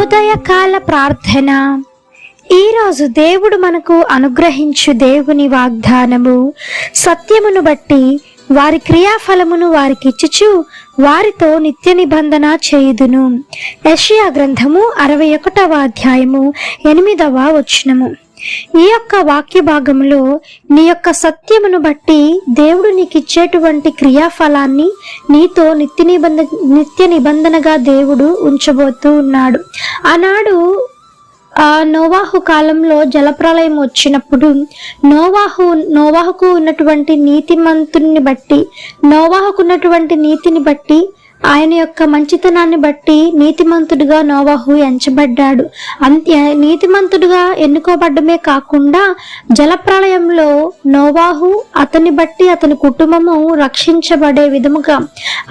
ఉదయకాల ప్రార్థన. ఈరోజు దేవుడు మనకు అనుగ్రహించు దేవుని వాగ్దానము. సత్యమును బట్టి వారి క్రియాఫలమును వారికిచ్చుచు వారితో నిత్య నిబంధన చేయుదును. యషియా గ్రంథము అరవై ఒకటవ అధ్యాయము ఎనిమిదవ వచనము. ఈ యొక్క వాక్య భాగంలో నీ యొక్క సత్యమును బట్టి దేవుడు నీకు ఇచ్చేటువంటి క్రియాఫలాన్ని నీతో నిత్య నిబంధ నిత్య నిబంధనగా దేవుడు ఉంచబోతూ ఉన్నాడు. ఆనాడు నోవాహు కాలంలో జలప్రలయం వచ్చినప్పుడు నోవాహు నోవాహుకు ఉన్నటువంటి నీతిమంతుని బట్టి నోవాహుకు ఉన్నటువంటి నీతిని బట్టి ఆయన యొక్క మంచితనాన్ని బట్టి నీతిమంతుడిగా నోవాహు ఎంచబడ్డాడు. అంతే నీతిమంతుడిగా ఎన్నుకోబడ్డమే కాకుండా జలప్రళయంలో నోవాహు అతని బట్టి అతని కుటుంబము రక్షించబడే విధముగా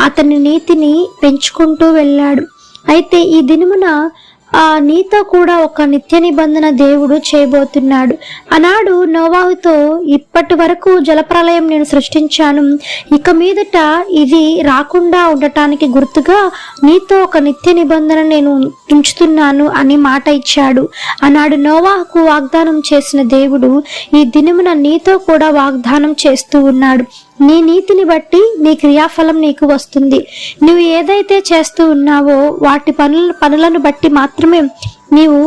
అతని నీతిని పెంచుకుంటూ వెళ్ళాడు. అయితే ఈ దినమున ఆ నీతో కూడా ఒక నిత్య నిబంధన దేవుడు చేయబోతున్నాడు. ఆనాడు నోవాహుతో ఇప్పటి వరకు జలప్రలయం నేను సృష్టించాను. ఇక మీదట ఇది రాకుండా ఉండటానికి గుర్తుగా నీతో ఒక నిత్య నిబంధన నేను ఉంచుతున్నాను అని మాట ఇచ్చాడు. ఆనాడు నోవాహుకు వాగ్దానం చేసిన దేవుడు ఈ దినమున నీతో కూడా వాగ్దానం చేస్తూ ఉన్నాడు. నీ నీతిని బట్టి నీ క్రియాఫలం నీకు వస్తుంది. నువ్వు ఏదైతే చేస్తూ ఉన్నావో వాటి పనుల పనులను బట్టి మాత్రమే నీవు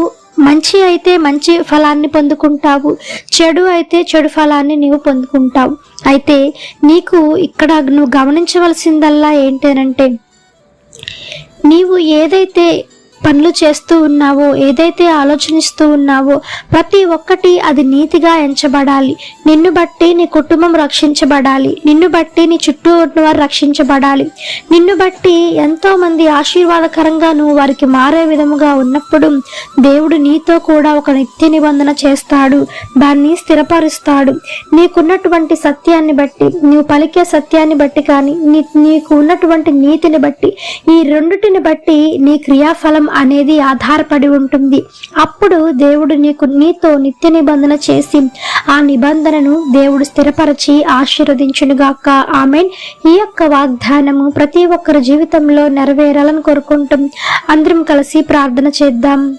మంచి అయితే మంచి ఫలాన్ని పొందుకుంటావు. చెడు అయితే చెడు ఫలాన్ని నీవు పొందుకుంటావు. అయితే నీకు ఇక్కడ నువ్వు గమనించవలసిందల్లా ఏంటనంటే నీవు ఏదైతే పనులు చేస్తూ ఉన్నావో ఏదైతే ఆలోచనిస్తూ ఉన్నావో ప్రతి ఒక్కటి అది నీతిగా ఎంచబడాలి. నిన్ను బట్టి నీ కుటుంబం రక్షించబడాలి. నిన్ను బట్టి నీ చుట్టూ ఉన్నవారు రక్షించబడాలి. నిన్ను బట్టి ఎంతో మంది ఆశీర్వాదకరంగా నువ్వు వారికి మారే విధముగా ఉన్నప్పుడు దేవుడు నీతో కూడా ఒక నిత్య నిబంధన చేస్తాడు. దాన్ని స్థిరపరుస్తాడు. నీకున్నటువంటి సత్యాన్ని బట్టి నీవు పలికే సత్యాన్ని బట్టి కానీ నీ నీకు ఉన్నటువంటి నీతిని బట్టి ఈ రెండుటిని బట్టి నీ క్రియాఫలం అనేది ఆధారపడి ఉంటుంది. అప్పుడు దేవుడు నీకు నీతో నిత్య నిబంధన చేసి ఆ నిబంధనను దేవుడు స్థిరపరచి ఆశీర్వదించునుగాక. ఆమె ఈ యొక్క వాగ్దానము ప్రతి ఒక్కరి జీవితంలో నెరవేరాలని కోరుకుంటాం. అందరం కలిసి ప్రార్థన చేద్దాం.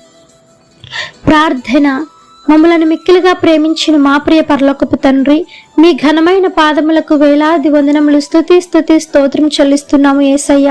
ప్రార్థన. మమ్మలను మిక్కిలిగా ప్రేమించిన మా ప్రియ పరలోకపు తండ్రి మీ ఘనమైన పాదములకు వేలాది వందనములు స్థుతి స్థుతి స్తోత్రం చెల్లిస్తున్నాము ఏసయ్య.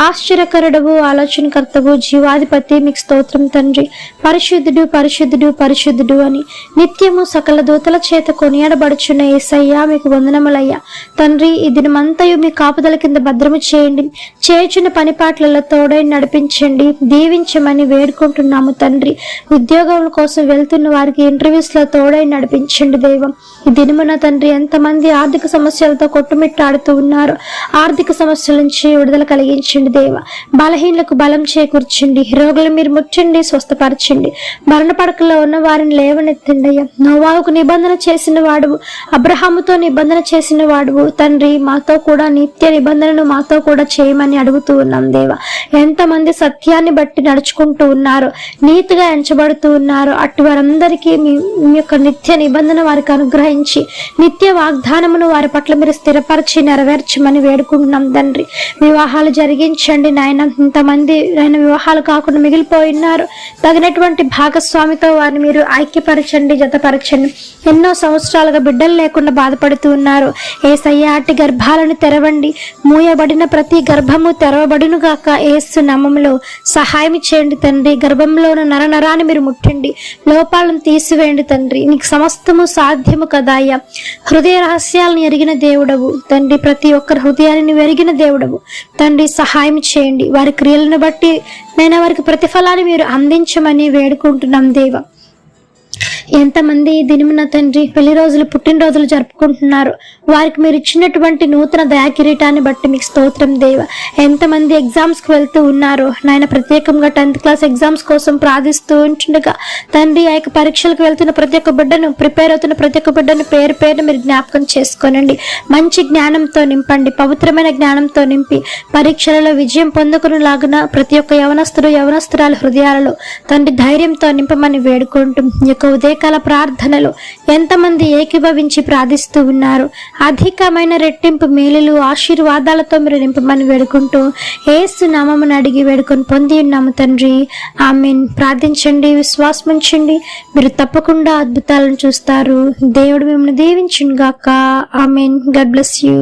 ఆశ్చర్యకరుడవు ఆలోచనకర్తవు జీవాధిపతి మీకు స్తోత్రం తండ్రి. పరిశుద్ధుడు పరిశుద్ధుడు పరిశుద్ధుడు అని నిత్యము సకల దూతల చేత కొనియాడబడుచున్న ఏసయ్య మీకు వందనములయ్యా. తండ్రి ఈ దినమంతయు మీ కాపుదల కింద భద్రము చేయండి. చేయుచున్న పనిపాట్లలో తోడై నడిపించండి. దీవించమని వేడుకుంటున్నాము తండ్రి. ఉద్యోగముల కోసం వెళ్తున్న వారికి ఇంటర్వ్యూస్లో తోడై నడిపించండి దైవం. ఈ దినమున తండ్రి ఎంతమంది ఆర్థిక సమస్యలతో కొట్టుమిట్టాడుతూ ఉన్నారు? ఆర్థిక సమస్యల నుంచి విడుదల కలిగించండి దేవ. బలహీనలకు బలం చేకూర్చండి. రోగులు మీరు ముట్టండి స్వస్థపరచండి. మరణ పడకలో ఉన్న వారిని లేవనెత్తండి అయ్యా. నోవాకు నిబంధన చేసిన వాడువు అబ్రహాముతో నిబంధన చేసిన వాడువు. తండ్రి మాతో కూడా నిత్య నిబంధనను మాతో కూడా చేయమని అడుగుతూ ఉన్నాం దేవ. ఎంతమంది సత్యాన్ని బట్టి నడుచుకుంటూ ఉన్నారు నీతిగా ఎంచబడుతూ ఉన్నారు అటు వారందరికీ మీ మీ యొక్క నిత్య నిబంధన వారికి అనుగ్రహించి నిత్య వాగ్దానమును వారి పట్ల మీరు స్థిరపరిచి నెరవేర్చమని వేడుకుంటున్నాం తండ్రి. వివాహాలు జరిగించండి నాయన. ఇంతమంది ఆయన వివాహాలు కాకుండా మిగిలిపోయి ఉన్నారు. తగినటువంటి భాగస్వామితో వారిని మీరు ఐక్యపరచండి జతపరచండి. ఎన్నో సంవత్సరాలుగా బిడ్డలు లేకుండా బాధపడుతూ ఉన్నారు. ఏ అట్టి గర్భాలను తెరవండి. మూయబడిన ప్రతి గర్భము తెరవబడును గాక ఏసు నామములో సహాయం చేయండి తండ్రి. గర్భంలో ఉన్న నర నరాన్ని మీరు ముట్టండి. లోపాలను తీసివేయండి తండ్రి. నీకు సమస్తము సాధ్యము కదా హృదయ రహస్యాలను ఎరిగిన దేవుడవు. తండ్రి ప్రతి ఒక్కరి హృదయాన్ని నువ్వు ఎరిగిన దేవుడవు. తండ్రి సహాయం చేయండి. వారి క్రియలను బట్టి నేను వారికి ప్రతిఫలాన్ని మీరు అందించమని వేడుకుంటున్నాం దేవ. ఎంతమంది దినిమిన తండ్రి పెళ్ళి రోజులు పుట్టినరోజులు జరుపుకుంటున్నారు? వారికి మీరు ఇచ్చినటువంటి నూతన దయాకిరీటాన్ని బట్టి మీకు స్తోత్రం దేవ. ఎంతమంది ఎగ్జామ్స్కి వెళ్తూ ఉన్నారు? నాయన ప్రత్యేకంగా టెన్త్ క్లాస్ ఎగ్జామ్స్ కోసం ప్రార్థిస్తూ ఉంటుండగా తండ్రి ఆ యొక్క పరీక్షలకు వెళ్తున్న ప్రతి ఒక్క బిడ్డను ప్రిపేర్ అవుతున్న ప్రతి ఒక్క బిడ్డను పేరు పేరు మీరు జ్ఞాపకం చేసుకోనండి. మంచి జ్ఞానంతో నింపండి పవిత్రమైన జ్ఞానంతో నింపి పరీక్షలలో విజయం పొందుకునేలాగున ప్రతి ఒక్క యవనస్తుడు యవనస్తురాలు హృదయాలలో తండ్రి ధైర్యంతో నింపమని వేడుకుంటూ ఈ యొక్క ఉదయ ఉదయకాల ప్రార్థనలు. ఎంతమంది ఏకీభవించి ప్రార్థిస్తూ ఉన్నారు? అధికమైన రెట్టింపు మేలులు ఆశీర్వాదాలతో మీరు నింపమని వేడుకుంటూ ఏసు నామమును అడిగి వేడుకొని పొంది ఉన్నాము తండ్రి. ఆమెన్. ప్రార్థించండి విశ్వాసం ఉంచండి. మీరు తప్పకుండా అద్భుతాలను చూస్తారు. దేవుడు మిమ్మల్ని దీవించుగాక ఆమెన్. God bless you.